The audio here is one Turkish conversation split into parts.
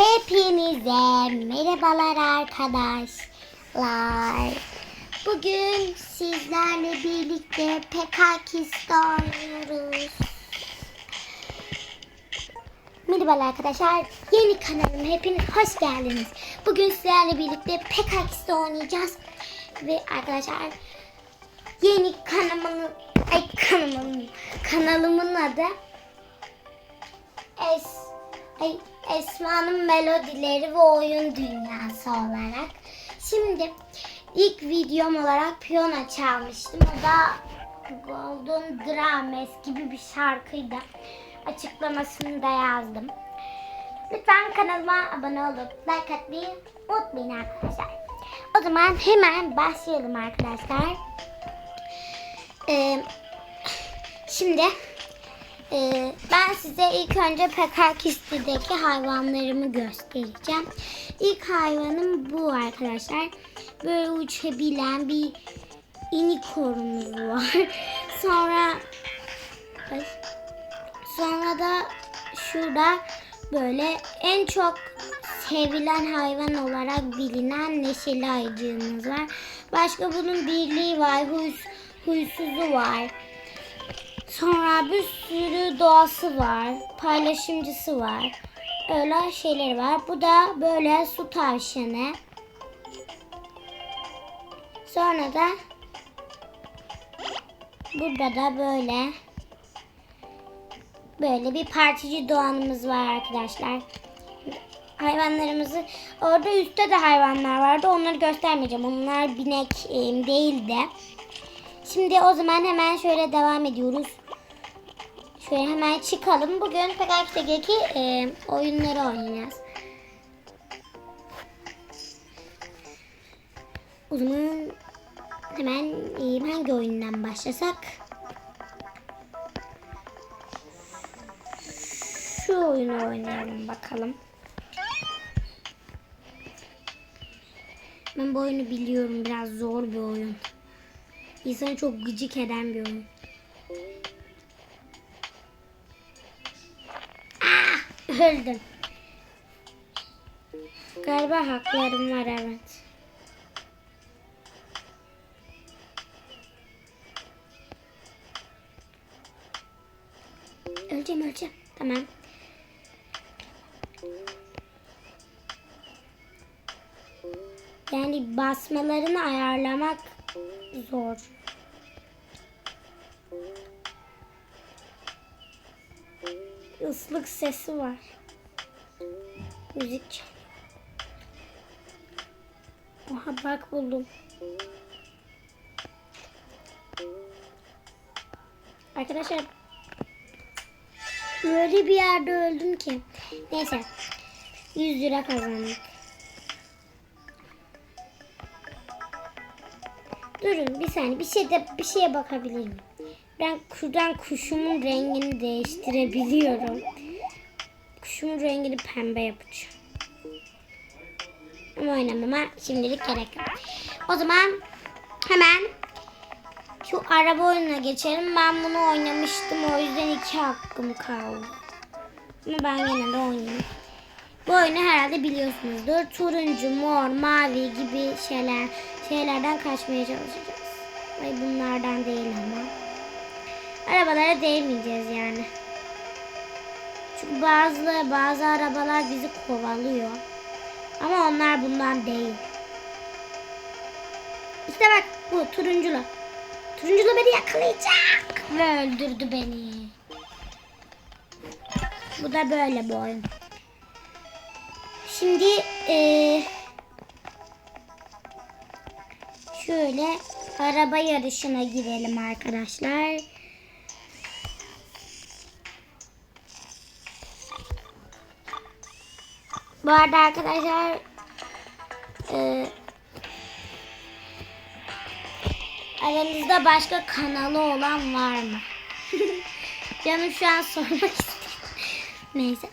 Hepinize merhabalar arkadaşlar. Bugün sizlerle birlikte PKK'da oynuyoruz. Merhabalar arkadaşlar. Yeni kanalıma hepiniz hoş geldiniz. Bugün sizlerle birlikte PKK'da oynayacağız. Ve arkadaşlar yeni kanalımın ay kanalımın kanalımın adı Es Esma'nın melodileri ve oyun dünyası olarak. Şimdi ilk videom olarak piyano çalmıştım. O da Golden Drames gibi bir şarkıydı. Açıklamasını da yazdım. Lütfen kanalıma abone olup like atmayı unutmayın arkadaşlar. O zaman hemen başlayalım arkadaşlar. Ee, şimdi ee, ben size ilk önce Pekakist'teki hayvanlarımı göstereceğim. İlk hayvanım bu arkadaşlar. Böyle uçabilen bir inikorumuz var. Sonra sonra da şurada böyle en çok sevilen hayvan olarak bilinen neşeli ayıcığımız var. Başka bunun birliği var, huys, huysuzu var. Sonra bir sürü doğası var, paylaşımcısı var. Öyle şeyler var. Bu da böyle su tavşanı. Sonra da burada da böyle böyle bir partici doğanımız var arkadaşlar. Hayvanlarımızı orada üstte de hayvanlar vardı. Onları göstermeyeceğim. Onlar binek e, değildi. Şimdi o zaman hemen şöyle devam ediyoruz. Şöyle hemen çıkalım. Bugün PKX'deki e, oyunları oynayacağız. O zaman hemen e, hangi oyundan başlasak? Şu oyunu oynayalım bakalım. Ben bu oyunu biliyorum. Biraz zor bir oyun. İnsanı çok gıcık eden bir oyun. Öldüm. Galiba haklarım var evet. Öleceğim öleceğim. Tamam. Yani basmalarını ayarlamak zor. Islık sesi var. Müzik. Oha bak buldum. Arkadaşlar böyle bir yerde öldüm ki. Neyse. 100 lira kazandık. Durun bir saniye bir şey de bir şeye bakabilirim. Ben şuradan kuşumun rengini değiştirebiliyorum. Kuşumun rengini pembe yapacağım. Ama oynamama şimdilik gerek yok. O zaman hemen şu araba oyununa geçelim. Ben bunu oynamıştım. O yüzden iki hakkım kaldı. Ama ben yine de oynayayım. Bu oyunu herhalde biliyorsunuzdur. Turuncu, mor, mavi gibi şeyler şeylerden kaçmaya çalışacağız. Ay bunlardan değil ama. Arabalara değmeyeceğiz yani. Çünkü bazı bazı arabalar bizi kovalıyor. Ama onlar bundan değil. İşte bak bu turunculu. Turunculu beni yakalayacak. Ve öldürdü beni. Bu da böyle bu oyun. Şimdi eee şöyle araba yarışına girelim arkadaşlar. Bu arada arkadaşlar e, aranızda başka kanalı olan var mı? Canım şu an sormak istiyor. Neyse.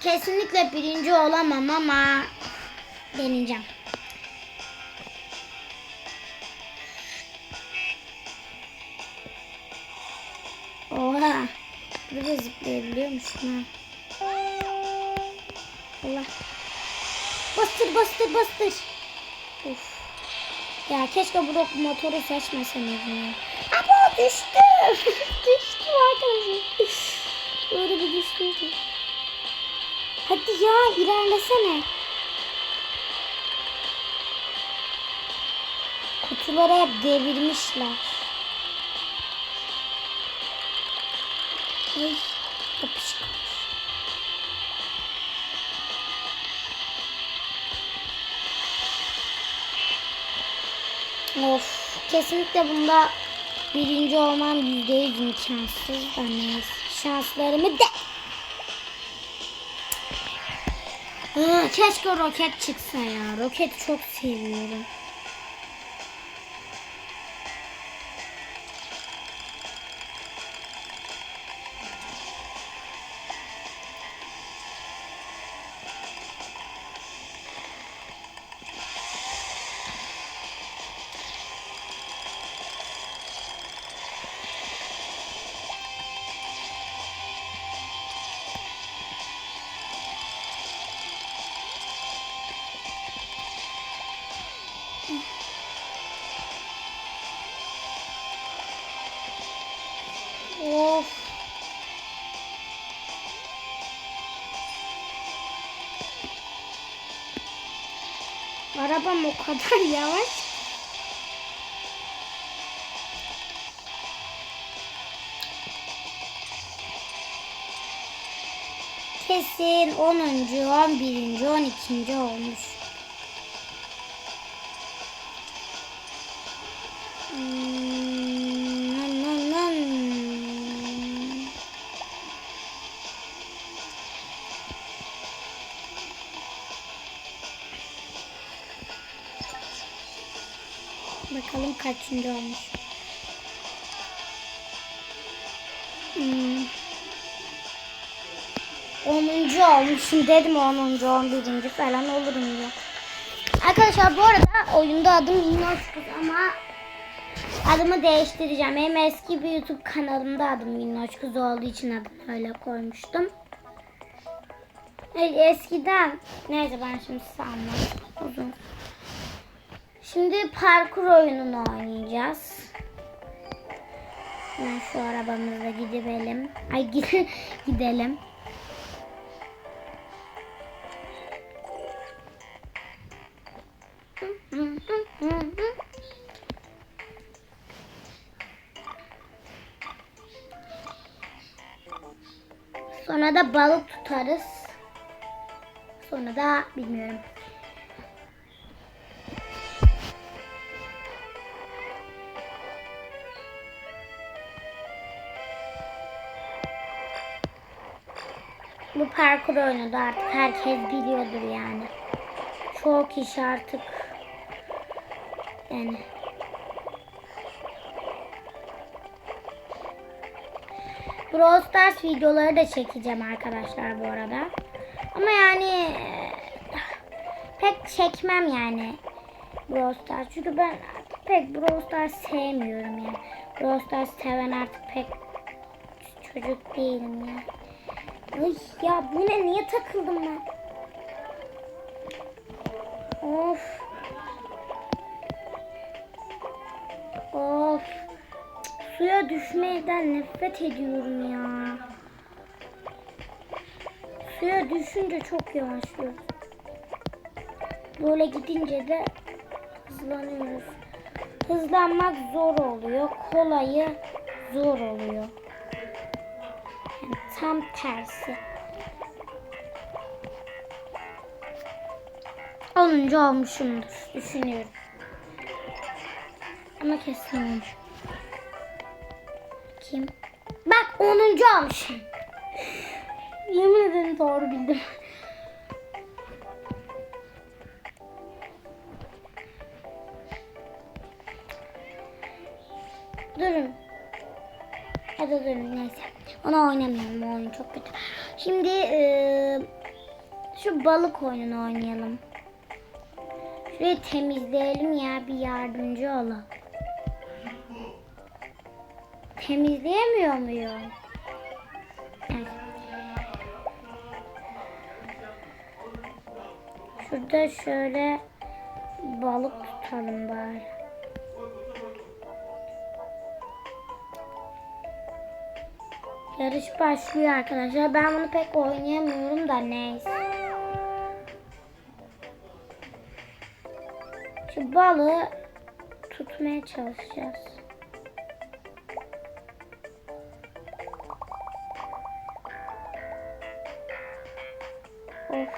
Kesinlikle birinci olamam ama deneyeceğim. Oha. Burada zıplayabiliyormuşum ha. Allah. Bastır bastır bastır. Of. Ya keşke bu motoru seçmeseydim ya. Ama düştü. düştü arkadaşlar. Böyle bir düştü. ki. Hadi ya ilerlesene. Kutuları hep devirmişler. Ay yapışkan. Of kesinlikle bunda birinci olmam yüzde yüz imkansız neyse. Şanslarımı de. Keşke roket çıksa ya. Roket çok seviyorum. Arabam o kadar yavaş. Kesin 10. 11. 12. olmuş. Bakalım kaçıncı olmuş. Hmm. 10. olmuşum dedim 10. 11. falan olurum diye. Arkadaşlar bu arada oyunda adım Minnoşkuz ama adımı değiştireceğim. Benim eski bir YouTube kanalımda adım Minnoşkuz olduğu için adımı öyle koymuştum. Eskiden neyse ben şimdi sanmam uzun. Şimdi parkur oyununu oynayacağız. Hemen şu arabamızla gidelim. Ay gide- gidelim. Sonra da balık tutarız. Sonra da bilmiyorum. Parkur oyunu da artık herkes biliyordur yani. Çok kişi artık yani Brawl Stars videoları da çekeceğim arkadaşlar bu arada. Ama yani e, pek çekmem yani Brawl Stars. Çünkü ben artık pek Brawl Stars sevmiyorum yani. Brawl Stars seven artık pek çocuk değilim ya. Ay ya bu ne niye takıldım ben? Of. Of. Suya düşmeden nefret ediyorum ya. Suya düşünce çok yavaşlıyoruz. Böyle gidince de hızlanıyoruz. Hızlanmak zor oluyor. Kolayı zor oluyor. Tam tersi. 10. olmuşumdur düşünüyorum. Ama kesin olmuş. Kim? Bak 10. olmuşum. Yemin ederim doğru bildim. Durun. Hadi durun neyse. Onu oynamayalım. Oyun çok kötü. Şimdi eee, şu balık oyununu oynayalım. Şurayı temizleyelim ya bir yardımcı olun. Temizleyemiyor muyum? Evet. Şurada şöyle balık tutalım bari. Yarış başlıyor arkadaşlar. Ben bunu pek oynayamıyorum da neyse. Şu balığı tutmaya çalışacağız. Of,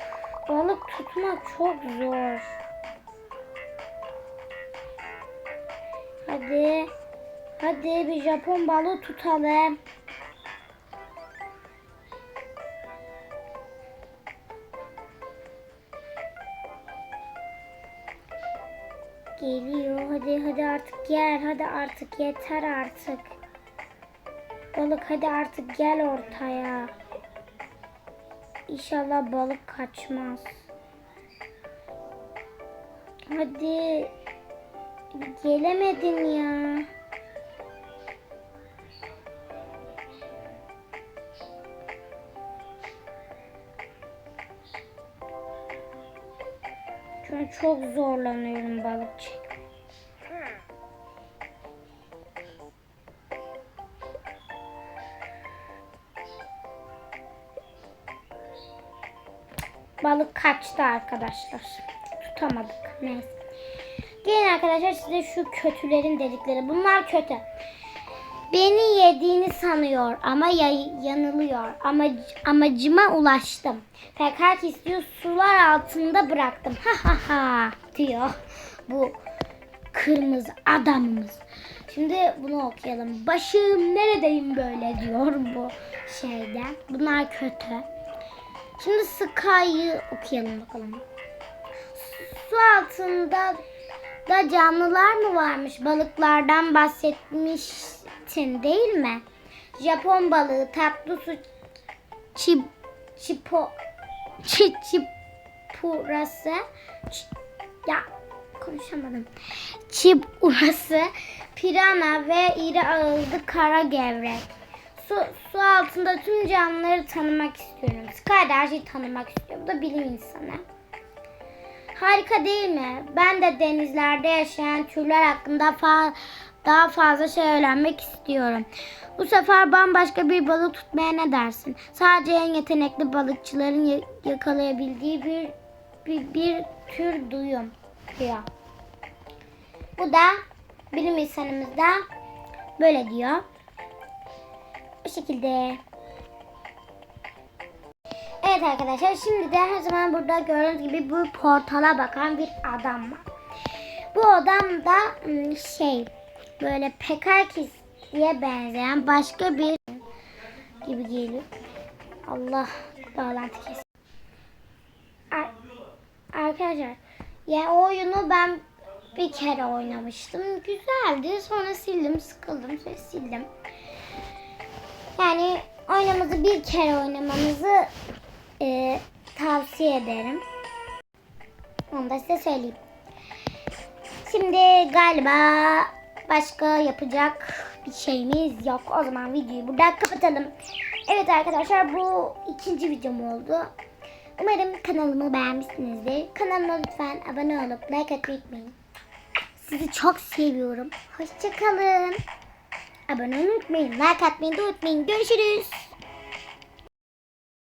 balık tutmak çok zor. Hadi. Hadi bir Japon balığı tutalım. Hadi artık yeter artık. Balık hadi artık gel ortaya. İnşallah balık kaçmaz. Hadi. Gelemedin ya. An çok zorlanıyorum balık çekmekte. Balık kaçtı arkadaşlar. Tutamadık. Neyse. Gelin arkadaşlar size şu kötülerin dedikleri. Bunlar kötü. Beni yediğini sanıyor ama ya- yanılıyor. Ama amacıma ulaştım. Fakat istiyor sular altında bıraktım. Ha ha ha diyor bu kırmızı adamımız. Şimdi bunu okuyalım. Başım neredeyim böyle diyor bu şeyde. Bunlar kötü. Şimdi Sky'ı okuyalım bakalım. Su altında da canlılar mı varmış? Balıklardan bahsetmiştin değil mi? Japon balığı, tatlı su, çip, çipo, çi, çipurası, ç- ya konuşamadım. Çipurası, pirana ve iri ağızlı kara gevrek. Su, su altında tüm canlıları tanımak istiyorum. Şeyi tanımak istiyorum. Bu da bilim insanı. Harika değil mi? Ben de denizlerde yaşayan türler hakkında fa- daha fazla şey öğrenmek istiyorum. Bu sefer bambaşka bir balık tutmaya ne dersin? Sadece en yetenekli balıkçıların ya- yakalayabildiği bir, bir, bir tür duyum diyor. Bu da bilim insanımız da böyle diyor. Şekilde. Evet arkadaşlar şimdi de her zaman burada gördüğünüz gibi bu portala bakan bir adam var. Bu adam da ım, şey böyle Pekarkis'e benzeyen başka bir gibi geliyor. Allah bağlantı kes. Ar- Arkadaşlar yani oyunu ben bir kere oynamıştım. Güzeldi. Sonra sildim, sıkıldım ve sildim. Yani oynamanızı bir kere oynamanızı e, tavsiye ederim. Onu da size söyleyeyim. Şimdi galiba başka yapacak bir şeyimiz yok. O zaman videoyu burada kapatalım. Evet arkadaşlar bu ikinci videom oldu. Umarım kanalımı beğenmişsinizdir. Kanalıma lütfen abone olup like atmayı unutmayın. Sizi çok seviyorum. Hoşçakalın. Abone olmayı unutmayın. Like atmayı da unutmayın. Görüşürüz.